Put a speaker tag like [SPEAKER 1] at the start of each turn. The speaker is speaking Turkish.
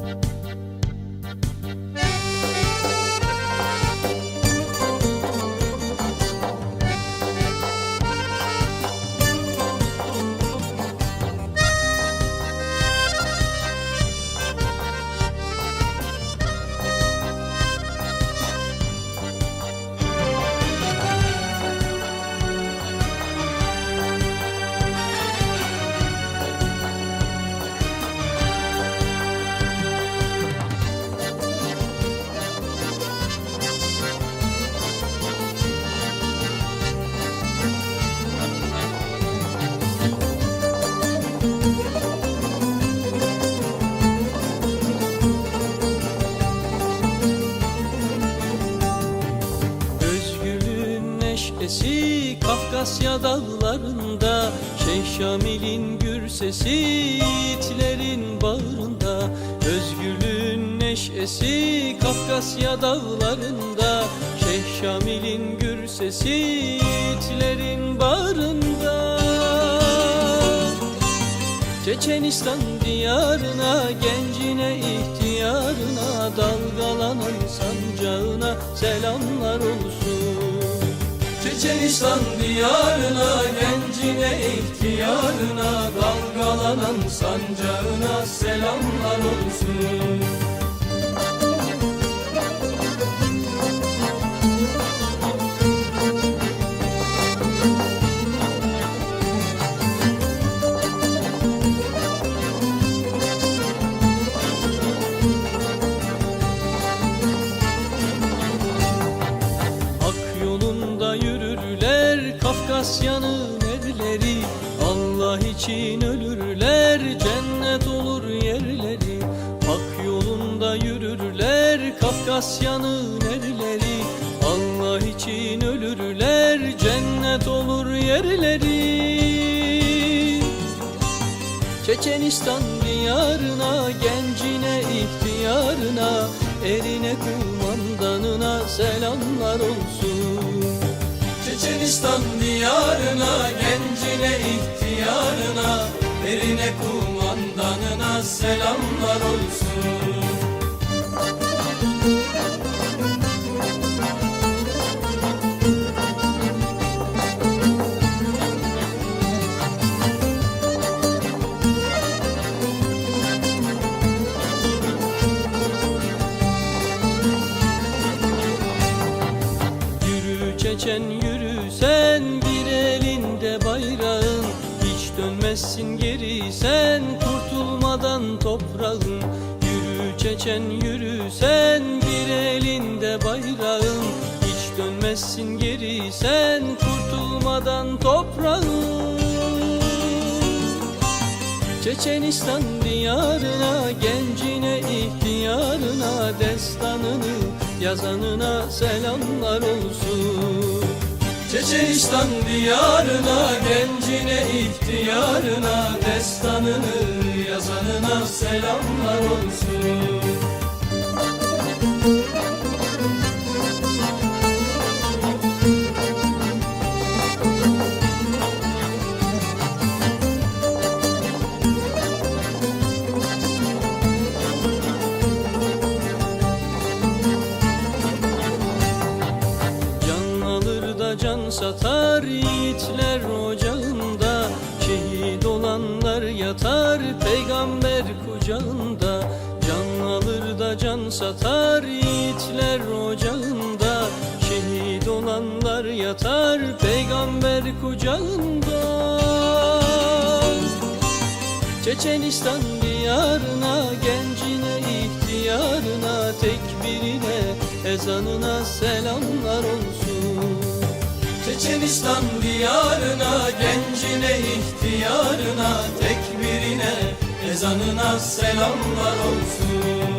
[SPEAKER 1] Özgürlüğün neşesi Kafkasya dağlarında Şeyh Şamil'in gür sesi itlerin bağrında Özgürlüğün neşesi Kafkasya dağlarında Şeyh Şamil'in gür sesi itlerin bağrında Çeçenistan diyarına, gencine, ihtiyarına, dalgalanan sancağına selamlar olsun. Çeçenistan diyarına, gencine, ihtiyarına, dalgalanan sancağına selamlar olsun. Kafkasya'nın erleri Allah için ölürler cennet olur yerleri Hak yolunda yürürler Kafkasya'nın erleri Allah için ölürler cennet olur yerleri Çeçenistan diyarına, gencine, ihtiyarına, erine, kumandanına selamlar olsun. Çeçenistan diyarına, gencine, ihtiyarına, erine, kumandanına selamlar olsun. Çeçen dönmezsin geri sen kurtulmadan toprağın. Yürü Çeçen yürü sen bir elinde bayrağın. Hiç dönmezsin geri sen kurtulmadan toprağın. Çeçenistan diyarına, gencine, ihtiyarına, destanını yazanına selamlar olsun. Çeçenistan diyarına, gencine, ihtiyarına, destanını yazanına selamlar olsun. Satar yiğitler ocağında Şehit olanlar yatar peygamber kucağında Can alır da can satar yiğitler ocağında Şehit olanlar yatar peygamber kucağında Çeçenistan diyarına, gencine, ihtiyarına, tekbirine, ezanına selamlar olsun. Çeçenistan diyarına, gencine, ihtiyarına, tekbirine, ezanına selamlar olsun.